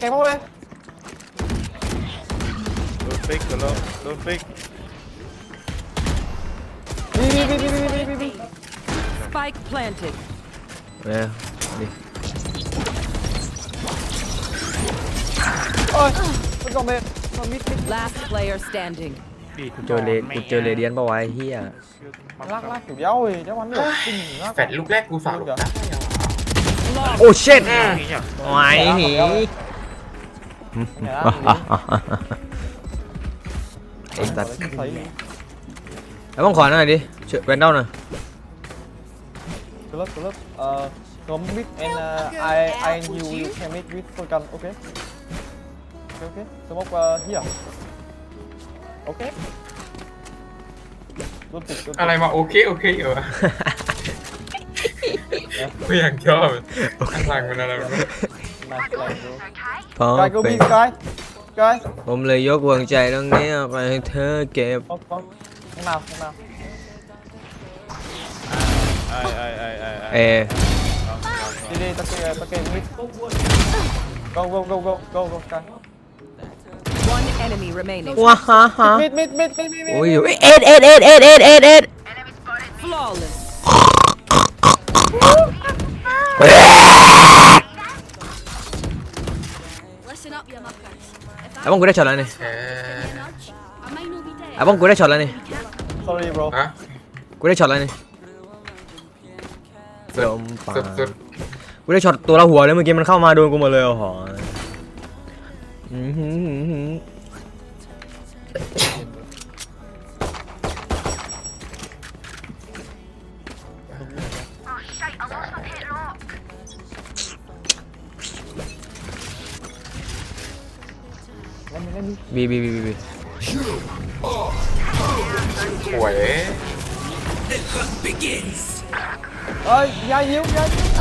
แกงเข้าไปโดนฟิกกันแล้วโดนฟิกบีบีบีบีบีบีบี Spike planted. เร็วดิโอ้ยมันก็เมดมันมิดมิด Last player standing. ปีกกูเจอเลกูเจอเลเดียนปะวะไอ้เฮียลากลากอยู่เดียวเว้ยเดี๋ยวมันเดือดจริงลากแฟดลูกแรกกูฝากหลบได้เหรอโอ้เช็ดนี่เนี่ยไว้หนี ไงล่ะไอ้สัตว์ใส่แล้วต้องขอหน่อยดิเชิญแวนดอลหน่อยตัวเลิกตัวเลิกเอ่อ come with and uh, I I and you you can meet with for gun okay okay okay smoke uh, here okay don't pick don't อะไรมาโอเคโอเคเหรอไม่อยากชอบข้างหลังมันอะไรมัน nice nice bro พร้อม Sky go เป็ B น Sky Sky ผมเลยยกวางใจตรงนี้ไปให้เธอเก็บ Bóng bóng Không nào không nào ไอ้ไอ้ไอ้ไอ้เอ Đi đi ta kê ta kê mid Go go go go go go Sky One enemy remaining. ว้าฮ่าฮ่า Mid mid mid mid mid โอ้ย mid เอ็ดเอ็ดเอ็ดเอ็ดเอ็ดเอ็ดเอ็ด Flawless. Listen up, you muckers. If ไอ้บ้องกูได้ช็อ ตแล้วนี่แชร์ nudge, I might not be dead. ไอ้บ้องกูได้ช็อตแล้วนี่ Sorry bro ฮะกูได้ช็อตแล้วนี่สมปาสุดสุด กูได้ช็อตตัวละหัวเลยเมื่อกี้มันเข้ามาโดนกูหมดเลยโอ้โหอื้อหือหือหือ Let me let me บีบีบีบีบีหวย Ơi, da yếu, da yếu